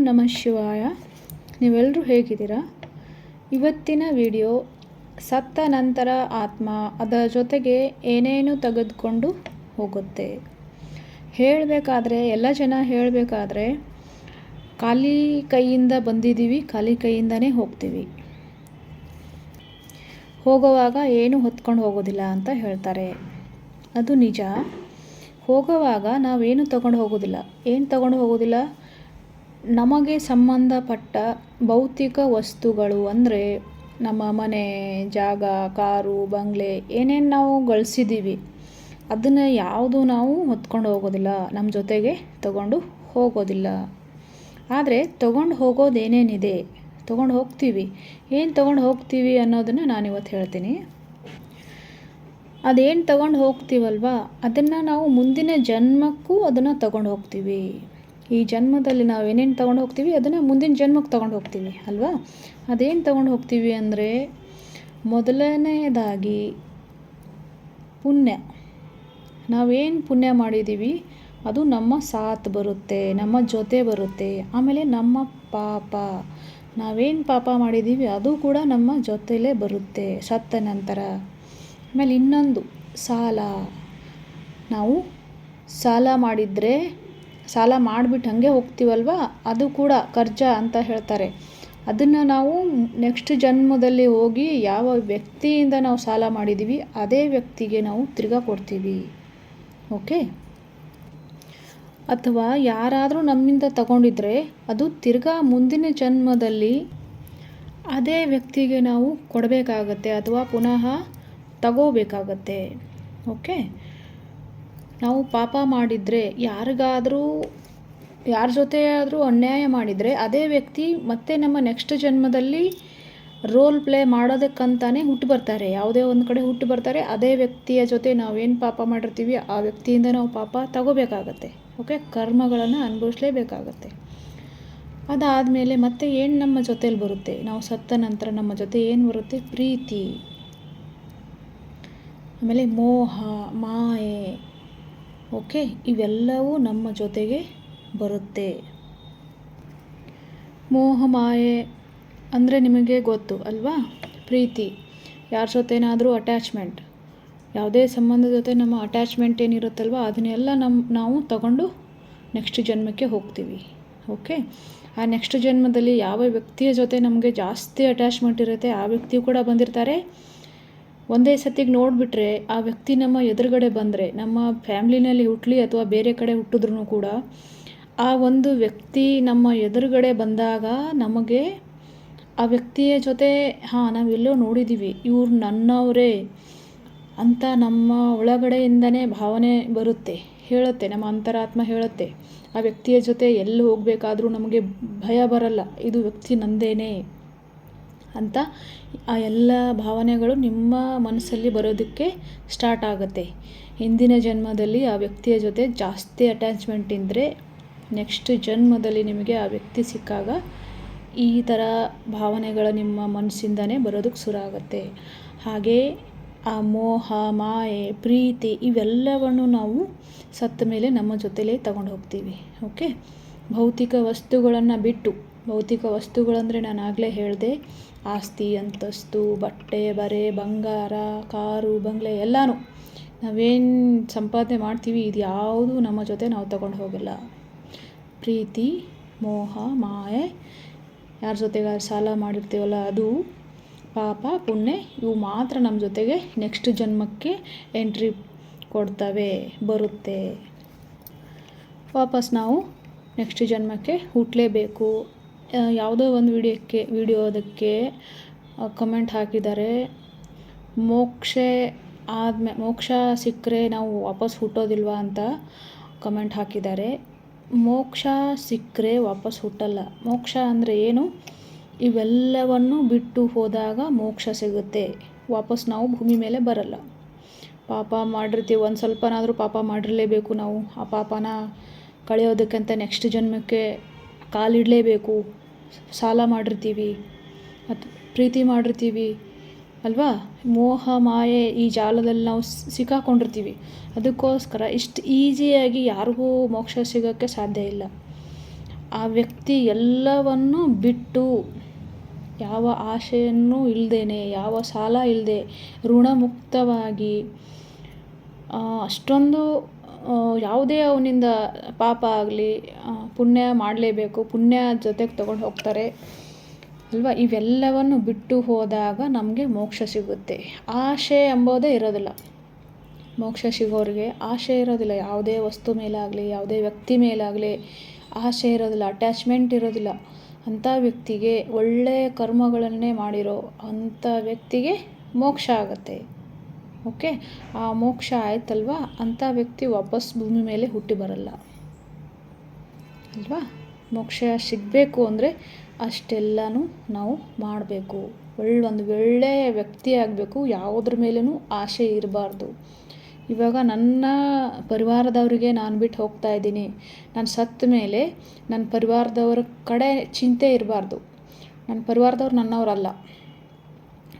ನಮಃ ಶಿವಾಯ. ನೀವೆಲ್ಲರೂ ಹೇಗಿದ್ದೀರಾ? ಇವತ್ತಿನ ವಿಡಿಯೋ ಸತ್ತ ನಂತರ ಆತ್ಮ ಅದರ ಜೊತೆಗೆ ಏನೇನು ತೆಗೆದುಕೊಂಡು ಹೋಗುತ್ತೆ? ಹೇಳಬೇಕಾದ್ರೆ, ಎಲ್ಲ ಜನ ಹೇಳಬೇಕಾದ್ರೆ, ಖಾಲಿ ಕೈಯಿಂದ ಬಂದಿದ್ದೀವಿ, ಖಾಲಿ ಕೈಯಿಂದನೇ ಹೋಗ್ತೀವಿ. ಹೋಗುವಾಗ ಏನು ಹೊತ್ಕೊಂಡು ಹೋಗೋದಿಲ್ಲ ಅಂತ ಹೇಳ್ತಾರೆ. ಅದು ನಿಜ. ಹೋಗುವಾಗ ನಾವೇನು ತಗೊಂಡು ಹೋಗೋದಿಲ್ಲ ಏನು ತಗೊಂಡು ಹೋಗೋದಿಲ್ಲ ನಮಗೆ ಸಂಬಂಧಪಟ್ಟ ಭೌತಿಕ ವಸ್ತುಗಳು ಅಂದರೆ ನಮ್ಮ ಮನೆ, ಜಾಗ, ಕಾರು, ಬಂಗ್ಲೆ ಏನೇನು ನಾವು ಗಳಿಸಿದ್ದೀವಿ ಅದನ್ನು ಯಾವುದು ನಾವು ಹೊತ್ಕೊಂಡು ಹೋಗೋದಿಲ್ಲ ನಮ್ಮ ಜೊತೆಗೆ ತಗೊಂಡು ಹೋಗೋದಿಲ್ಲ. ಆದರೆ ತಗೊಂಡು ಹೋಗೋದು ಏನೇನಿದೆ, ತೊಗೊಂಡು ಹೋಗ್ತೀವಿ, ಏನು ತೊಗೊಂಡು ಹೋಗ್ತೀವಿ ಅನ್ನೋದನ್ನು ನಾನಿವತ್ತು ಹೇಳ್ತೀನಿ. ಅದೇನು ತಗೊಂಡು ಹೋಗ್ತೀವಲ್ವ, ಅದನ್ನು ನಾವು ಮುಂದಿನ ಜನ್ಮಕ್ಕೂ ಅದನ್ನು ತಗೊಂಡು ಹೋಗ್ತೀವಿ. ಈ ಜನ್ಮದಲ್ಲಿ ನಾವು ಏನೇನು ತೊಗೊಂಡು ಹೋಗ್ತೀವಿ, ಅದನ್ನು ಮುಂದಿನ ಜನ್ಮಕ್ಕೆ ತೊಗೊಂಡು ಹೋಗ್ತೀವಿ, ಅಲ್ವಾ? ಅದೇನು ತೊಗೊಂಡು ಹೋಗ್ತೀವಿ ಅಂದರೆ, ಮೊದಲನೇದಾಗಿ ಪುಣ್ಯ. ನಾವೇನು ಪುಣ್ಯ ಮಾಡಿದ್ದೀವಿ ಅದು ನಮ್ಮ ಸಾಥ್ ಬರುತ್ತೆ, ನಮ್ಮ ಜೊತೆ ಬರುತ್ತೆ, ಆಮೇಲೆ ನಮ್ಮ ಪಾಪ. ನಾವೇನು ಪಾಪ ಮಾಡಿದ್ದೀವಿ ಅದು ಕೂಡ ನಮ್ಮ ಜೊತೆಲೇ ಬರುತ್ತೆ, ಸತ್ತ ನಂತರ. ಆಮೇಲೆ ಇನ್ನೊಂದು, ಸಾಲ. ನಾವು ಸಾಲ ಮಾಡಿದರೆ ಸಾಲ ಮಾಡಿಬಿಟ್ಟು ಹಾಗೆ ಹೋಗ್ತೀವಲ್ವಾ? ಅದು ಕೂಡ ಕರ್ಜ ಅಂತ ಹೇಳ್ತಾರೆ. ಅದನ್ನು ನಾವು ನೆಕ್ಸ್ಟ್ ಜನ್ಮದಲ್ಲಿ ಹೋಗಿ ಯಾವ ವ್ಯಕ್ತಿಯಿಂದ ನಾವು ಸಾಲ ಮಾಡಿದ್ದೀವಿ ಅದೇ ವ್ಯಕ್ತಿಗೆ ನಾವು ತಿರ್ಗಾ ಕೊಡ್ತೀವಿ. ಓಕೆ? ಅಥವಾ ಯಾರಾದರೂ ನಮ್ಮಿಂದ ತಗೊಂಡಿದ್ರೆ ಅದು ತಿರ್ಗಾ ಮುಂದಿನ ಜನ್ಮದಲ್ಲಿ ಅದೇ ವ್ಯಕ್ತಿಗೆ ನಾವು ಕೊಡಬೇಕಾಗತ್ತೆ ಅಥವಾ ಪುನಃ ತಗೋಬೇಕಾಗತ್ತೆ. ಓಕೆ? ನಾವು ಪಾಪ ಮಾಡಿದರೆ ಯಾರಿಗಾದರೂ, ಯಾರ ಜೊತೆ ಆದರೂ ಅನ್ಯಾಯ ಮಾಡಿದರೆ ಅದೇ ವ್ಯಕ್ತಿ ಮತ್ತೆ ನಮ್ಮ ನೆಕ್ಸ್ಟ್ ಜನ್ಮದಲ್ಲಿ ರೋಲ್ ಪ್ಲೇ ಮಾಡೋದಕ್ಕಂತಾನೆ ಹುಟ್ಟು ಬರ್ತಾರೆ. ಯಾವುದೇ ಒಂದು ಕಡೆ ಹುಟ್ಟು ಬರ್ತಾರೆ. ಅದೇ ವ್ಯಕ್ತಿಯ ಜೊತೆ ನಾವೇನು ಪಾಪ ಮಾಡಿರ್ತೀವಿ, ಆ ವ್ಯಕ್ತಿಯಿಂದ ನಾವು ಪಾಪ ತಗೋಬೇಕಾಗತ್ತೆ. ಓಕೆ ಕರ್ಮಗಳನ್ನು ಅನುಭವಿಸ್ಲೇಬೇಕಾಗತ್ತೆ. ಅದಾದಮೇಲೆ ಮತ್ತೆ ಏನು ನಮ್ಮ ಜೊತೇಲಿ ಬರುತ್ತೆ? ನಾವು ಸತ್ತ ನಂತರ ನಮ್ಮ ಜೊತೆ ಏನು ಬರುತ್ತೆ? ಪ್ರೀತಿ. ಆಮೇಲೆ ಮೋಹ, ಮಾಯೆ ಓಕೆ, ಇವೆಲ್ಲವೂ ನಮ್ಮ ಜೊತೆಗೆ ಬರುತ್ತೆ. ಮೋಹ, ಮಾಯೆ ಅಂದರೆ ನಿಮಗೆ ಗೊತ್ತು ಅಲ್ವಾ? ಪ್ರೀತಿ, ಯಾರ ಜೊತೆನಾದರೂ ಅಟ್ಯಾಚ್ಮೆಂಟ್ ಯಾವುದೇ ಸಂಬಂಧದ ಜೊತೆ ನಮ್ಮ ಅಟ್ಯಾಚ್ಮೆಂಟ್ ಏನಿರುತ್ತಲ್ವ, ಅದನ್ನೆಲ್ಲ ನಮ್ಮ ನಾವು ತಗೊಂಡು ನೆಕ್ಸ್ಟ್ ಜನ್ಮಕ್ಕೆ ಹೋಗ್ತೀವಿ. ಓಕೆ? ಆ ನೆಕ್ಸ್ಟ್ ಜನ್ಮದಲ್ಲಿ ಯಾವ ವ್ಯಕ್ತಿಯ ಜೊತೆ ನಮಗೆ ಜಾಸ್ತಿ ಅಟ್ಯಾಚ್ಮೆಂಟ್ ಇರುತ್ತೆ, ಆ ವ್ಯಕ್ತಿಯು ಕೂಡ ಬಂದಿರ್ತಾರೆ. ಒಂದೇ ಸತಿಗೆ ನೋಡಿಬಿಟ್ರೆ ಆ ವ್ಯಕ್ತಿ ನಮ್ಮ ಎದುರುಗಡೆ ಬಂದರೆ, ನಮ್ಮ ಫ್ಯಾಮ್ಲಿನಲ್ಲಿ ಹುಟ್ಟಲಿ ಅಥವಾ ಬೇರೆ ಕಡೆ ಹುಟ್ಟಿದ್ರೂ ಕೂಡ, ಆ ಒಂದು ವ್ಯಕ್ತಿ ನಮ್ಮ ಎದುರುಗಡೆ ಬಂದಾಗ ನಮಗೆ ಆ ವ್ಯಕ್ತಿಯ ಜೊತೆ, ಹಾಂ, ನಾವೆಲ್ಲೋ ನೋಡಿದ್ದೀವಿ ಇವ್ರು ನನ್ನವರೇ ಅಂತ ನಮ್ಮ ಒಳಗಡೆಯಿಂದನೇ ಭಾವನೆ ಬರುತ್ತೆ, ಹೇಳುತ್ತೆ, ನಮ್ಮ ಅಂತರಾತ್ಮ ಹೇಳುತ್ತೆ. ಆ ವ್ಯಕ್ತಿಯ ಜೊತೆ ಎಲ್ಲಿ ಹೋಗಬೇಕಾದ್ರೂ ನಮಗೆ ಭಯ ಬರಲ್ಲ, ಇದು ವ್ಯಕ್ತಿ ನಂದೇನೆ. ಅಂತ ಆ ಎಲ್ಲ ಭಾವನೆಗಳು ನಿಮ್ಮ ಮನಸ್ಸಲ್ಲಿ ಬರೋದಕ್ಕೆ ಸ್ಟಾರ್ಟ್ ಆಗುತ್ತೆ. ಹಿಂದಿನ ಜನ್ಮದಲ್ಲಿ ಆ ವ್ಯಕ್ತಿಯ ಜೊತೆ ಜಾಸ್ತಿ ಅಟ್ಯಾಚ್ಮೆಂಟ್ ಇದ್ದರೆ ನೆಕ್ಸ್ಟ್ ಜನ್ಮದಲ್ಲಿ ನಿಮಗೆ ಆ ವ್ಯಕ್ತಿ ಸಿಕ್ಕಾಗ ಈ ಥರ ಭಾವನೆಗಳು ನಿಮ್ಮ ಮನಸ್ಸಿಂದನೇ ಬರೋದಕ್ಕೆ ಶುರು ಆಗುತ್ತೆ. ಹಾಗೇ ಆ ಮೋಹ, ಮಾಯೆ, ಪ್ರೀತಿ ಇವೆಲ್ಲವನ್ನು ನಾವು ಸತ್ತ ಮೇಲೆ ನಮ್ಮ ಜೊತೆಲೇ ತಗೊಂಡು ಹೋಗ್ತೀವಿ. ಓಕೆ ಭೌತಿಕ ವಸ್ತುಗಳನ್ನು ಬಿಟ್ಟು ಭೌತಿಕ ವಸ್ತುಗಳಂದರೆ ನಾನು ಆಗಲೇ ಹೇಳಿದೆ, ಆಸ್ತಿ, ಅಂತಸ್ತು, ಬಟ್ಟೆ, ಬರೆ, ಬಂಗಾರ, ಕಾರು, ಬಂಗ್ಲೆ, ಎಲ್ಲನೂ. ನಾವೇನು ಸಂಪಾದನೆ ಮಾಡ್ತೀವಿ, ಇದು ಯಾವುದು ನಮ್ಮ ಜೊತೆ ನಾವು ತಗೊಂಡು ಹೋಗಲ್ಲ. ಪ್ರೀತಿ, ಮೋಹ, ಮಾಯೆ, ಯಾರ ಜೊತೆಗೆ ಸಾಲ ಮಾಡಿರ್ತೀವಲ್ಲ ಅದು ಪಾಪ, ಪುಣ್ಯ, ಇವು ಮಾತ್ರ ನಮ್ಮ ಜೊತೆಗೆ ನೆಕ್ಸ್ಟ್ ಜನ್ಮಕ್ಕೆ ಎಂಟ್ರಿ ಕೊಡ್ತವೆ, ಬರುತ್ತೆ. ವಾಪಸ್ ನಾವು ನೆಕ್ಸ್ಟ್ ಜನ್ಮಕ್ಕೆ ಹುಟ್ಟಲೇಬೇಕು ಯಾವುದೋ ಒಂದು ವಿಡಿಯೋಕ್ಕೆ ವಿಡಿಯೋದಕ್ಕೆ ಕಮೆಂಟ್ ಹಾಕಿದ್ದಾರೆ. ಮೋಕ್ಷ ಆದ್ಮೇ, ಮೋಕ್ಷ ಸಿಕ್ಕರೆ ನಾವು ವಾಪಸ್ ಹುಟ್ಟೋದಿಲ್ವಾ ಅಂತ ಕಮೆಂಟ್ ಹಾಕಿದ್ದಾರೆ. ಮೋಕ್ಷ ಸಿಕ್ಕರೆ ವಾಪಸ್ ಹುಟ್ಟಲ್ಲ. ಮೋಕ್ಷ ಅಂದರೆ ಏನು? ಇವೆಲ್ಲವನ್ನು ಬಿಟ್ಟು ಹೋದಾಗ ಮೋಕ್ಷ ಸಿಗುತ್ತೆ. ವಾಪಸ್ ನಾವು ಭೂಮಿ ಮೇಲೆ ಬರಲ್ಲ. ಪಾಪ ಮಾಡಿರ್ತೀವಿ, ಒಂದು ಸ್ವಲ್ಪನಾದರೂ ಪಾಪ ಮಾಡಿರಲೇಬೇಕು ನಾವು. ಆ ಪಾಪನ ಕಳೆಯೋದಕ್ಕಂತ ನೆಕ್ಸ್ಟ್ ಜನ್ಮಕ್ಕೆ ಕಾಲಿಡಲೇಬೇಕು. ಸಾಲ ಮಾಡಿರ್ತೀವಿ ಮತ್ತು ಪ್ರೀತಿ ಮಾಡಿರ್ತೀವಿ, ಅಲ್ವಾ? ಮೋಹ, ಮಾಯೆ ಈ ಜಾಲದಲ್ಲಿ ನಾವು ಸಿಕ್ಕಾಕೊಂಡಿರ್ತೀವಿ. ಅದಕ್ಕೋಸ್ಕರ ಇಷ್ಟು ಈಸಿಯಾಗಿ ಯಾರಿಗೂ ಮೋಕ್ಷ ಸಿಗೋಕ್ಕೆ ಸಾಧ್ಯ ಇಲ್ಲ. ಆ ವ್ಯಕ್ತಿ ಎಲ್ಲವನ್ನು ಬಿಟ್ಟು ಯಾವ ಆಶೆಯನ್ನು ಇಲ್ಲದೇನೆ ಯಾವ ಸಾಲ ಇಲ್ಲದೆ ಋಣಮುಕ್ತವಾಗಿ ಅಷ್ಟೊಂದು ಯಾವುದೇ ಅವನಿಂದ ಪಾಪ ಆಗಲಿ ಪುಣ್ಯ ಮಾಡಲೇಬೇಕು, ಪುಣ್ಯ ಜೊತೆಗೆ ತಗೊಂಡು ಹೋಗ್ತಾರೆ. ಅಲ್ವಾ? ಇವೆಲ್ಲವನ್ನು ಬಿಟ್ಟು ಹೋದಾಗ ನಮಗೆ ಮೋಕ್ಷ ಸಿಗುತ್ತೆ. ಆಶೆ ಎಂಬುದೇ ಇರೋದಿಲ್ಲ. ಮೋಕ್ಷ ಸಿಗೋರಿಗೆ ಆಶೆ ಇರೋದಿಲ್ಲ. ಯಾವುದೇ ವಸ್ತು ಮೇಲಾಗಲಿ, ಯಾವುದೇ ವ್ಯಕ್ತಿ ಮೇಲಾಗಲಿ ಆಶೆ ಇರೋದಿಲ್ಲ ಅಟ್ಯಾಚ್ಮೆಂಟ್ ಇರೋದಿಲ್ಲ. ಅಂಥ ವ್ಯಕ್ತಿಗೆ ಒಳ್ಳೆಯ ಕರ್ಮಗಳನ್ನೇ ಮಾಡಿರೋ ಅಂಥ ವ್ಯಕ್ತಿಗೆ ಮೋಕ್ಷ ಆಗುತ್ತೆ. ಓಕೆ? ಆ ಮೋಕ್ಷ ಆಯ್ತಲ್ವಾ? ಅಂಥ ವ್ಯಕ್ತಿ ವಾಪಸ್ ಭೂಮಿ ಮೇಲೆ ಹುಟ್ಟಿ ಬರಲ್ಲ. ಅಲ್ವಾ? ಮೋಕ್ಷ ಸಿಗಬೇಕು ಅಂದರೆ ಅಷ್ಟೆಲ್ಲನೂ ನಾವು ಮಾಡಬೇಕು. ಒಳ್ಳೊಂದು ಒಳ್ಳೆಯ ವ್ಯಕ್ತಿ ಆಗಬೇಕು, ಯಾವುದ್ರ ಮೇಲೂ ಆಸೆ ಇರಬಾರ್ದು. ಇವಾಗ ನನ್ನ ಪರಿವಾರದವರಿಗೆ ನಾನು ಬಿಟ್ಟು ಹೋಗ್ತಾ ಇದ್ದೀನಿ. ನಾನು ಸತ್ತ ಮೇಲೆ ನನ್ನ ಪರಿವಾರದವರ ಕಡೆ ಚಿಂತೆ ಇರಬಾರ್ದು. ನನ್ನ ಪರಿವಾರದವ್ರು ನನ್ನವರಲ್ಲ.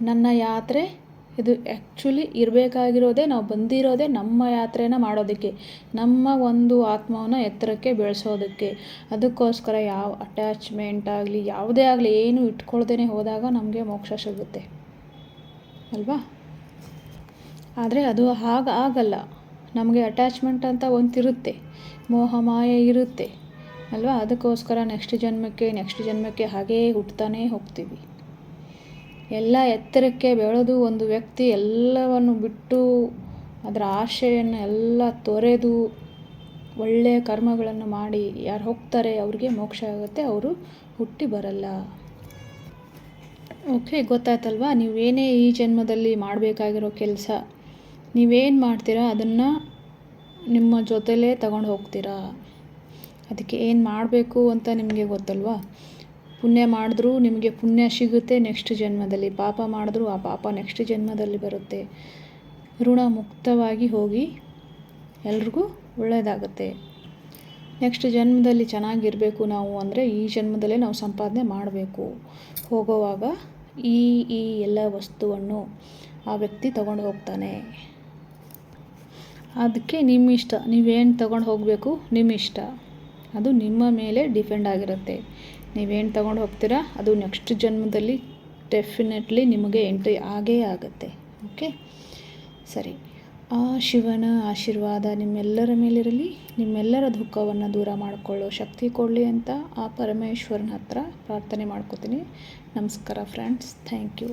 ನನ್ನ ಯಾತ್ರೆ ಇದು ಆ್ಯಕ್ಚುಲಿ ಇರಬೇಕಾಗಿರೋದೇ ನಾವು ಬಂದಿರೋದೇ ನಮ್ಮ ಯಾತ್ರೆನ ಮಾಡೋದಕ್ಕೆ, ನಮ್ಮ ಒಂದು ಆತ್ಮವನ್ನು ಎತ್ತರಕ್ಕೆ ಬೆಳೆಸೋದಕ್ಕೆ. ಅದಕ್ಕೋಸ್ಕರ ಯಾವ ಅಟ್ಯಾಚ್ಮೆಂಟ್ ಆಗಲಿ, ಯಾವುದೇ ಆಗಲಿ, ಏನು ಇಟ್ಕೊಳ್ದೇ ಹೋದಾಗ ನಮಗೆ ಮೋಕ್ಷ ಸಿಗುತ್ತೆ. ಅಲ್ವಾ? ಆದರೆ ಅದು ಹಾಗ ಆಗಲ್ಲ. ನಮಗೆ ಅಟ್ಯಾಚ್ಮೆಂಟ್ ಅಂತ ಒಂತಿರುತ್ತೆ ಮೋಹ, ಮಾಯೆ ಇರುತ್ತೆ. ಅಲ್ವಾ? ಅದಕ್ಕೋಸ್ಕರ ನೆಕ್ಸ್ಟ್ ಜನ್ಮಕ್ಕೆ ನೆಕ್ಸ್ಟ್ ಜನ್ಮಕ್ಕೆ ಹಾಗೇ ಹುಟ್ತಾನೇ ಹೋಗ್ತೀವಿ. ಎಲ್ಲ ಎತ್ತರಕ್ಕೆ ಬೆಳೆದು ಒಂದು ವ್ಯಕ್ತಿ ಎಲ್ಲವನ್ನು ಬಿಟ್ಟು ಅದರ ಆಶೆಯನ್ನು ಎಲ್ಲ ತೊರೆದು ಒಳ್ಳೆಯ ಕರ್ಮಗಳನ್ನು ಮಾಡಿ ಯಾರು ಹೋಗ್ತಾರೆ ಅವ್ರಿಗೆ ಮೋಕ್ಷ ಆಗುತ್ತೆ, ಅವರು ಹುಟ್ಟಿ ಬರಲ್ಲ. ಓಕೆ, ಗೊತ್ತಾಯ್ತಲ್ವಾ? ನೀವೇನೇ ಈ ಜನ್ಮದಲ್ಲಿ ಮಾಡಬೇಕಾಗಿರೋ ಕೆಲಸ ನೀವೇನು ಮಾಡ್ತೀರಾ? ಅದನ್ನು ನಿಮ್ಮ ಜೊತೆಲೇ ತಗೊಂಡು ಹೋಗ್ತೀರಾ? ಅದಕ್ಕೆ ಏನು ಮಾಡಬೇಕು ಅಂತ ನಿಮಗೆ ಗೊತ್ತಲ್ವಾ? ಪುಣ್ಯ ಮಾಡಿದ್ರೂ ನಿಮಗೆ ಪುಣ್ಯ ಸಿಗುತ್ತೆ. ನೆಕ್ಸ್ಟ್ ಜನ್ಮದಲ್ಲಿ ಪಾಪ ಮಾಡಿದ್ರೂ ಆ ಪಾಪ ನೆಕ್ಸ್ಟ್ ಜನ್ಮದಲ್ಲಿ ಬರುತ್ತೆ. ಋಣ ಮುಕ್ತವಾಗಿ ಹೋಗಿ ಎಲ್ರಿಗೂ ಒಳ್ಳೆಯದಾಗುತ್ತೆ. ನೆಕ್ಸ್ಟ್ ಜನ್ಮದಲ್ಲಿ ಚೆನ್ನಾಗಿರಬೇಕು ನಾವು ಅಂದರೆ ಈ ಜನ್ಮದಲ್ಲೇ ನಾವು ಸಂಪಾದನೆ ಮಾಡಬೇಕು. ಹೋಗೋವಾಗ ಈ ಈ ಎಲ್ಲ ವಸ್ತುವನ್ನು ಆ ವ್ಯಕ್ತಿ ತಗೊಂಡು ಹೋಗ್ತಾನೆ. ಅದಕ್ಕೆ ನಿಮ್ಮ ಇಷ್ಟ ನೀವೇನು ತಗೊಂಡು ಹೋಗಬೇಕು? ನಿಮ್ಮ ಇಷ್ಟ ಅದು ನಿಮ್ಮ ಮೇಲೆ ಡಿಪೆಂಡ್ ಆಗಿರುತ್ತೆ. ನೀವೇನು ತಗೊಂಡು ಹೋಗ್ತೀರಾ? ಅದು ನೆಕ್ಸ್ಟ್ ಜನ್ಮದಲ್ಲಿ ಡೆಫಿನೆಟ್ಲಿ ನಿಮಗೆ ಎಂಟ್ರಿ ಆಗೇ ಆಗುತ್ತೆ. ಓಕೆ ಸರಿ. ಆ ಶಿವನ ಆಶೀರ್ವಾದ ನಿಮ್ಮೆಲ್ಲರ ಮೇಲಿರಲಿ. ನಿಮ್ಮೆಲ್ಲರ ದುಃಖವನ್ನು ದೂರ ಮಾಡಿಕೊಳ್ಳೋ ಶಕ್ತಿ ಕೊಡಲಿ ಅಂತ ಆ ಪರಮೇಶ್ವರನ ಹತ್ರ ಪ್ರಾರ್ಥನೆ ಮಾಡ್ಕೋತೀನಿ. ನಮಸ್ಕಾರ ಫ್ರೆಂಡ್ಸ್ ಥ್ಯಾಂಕ್ ಯು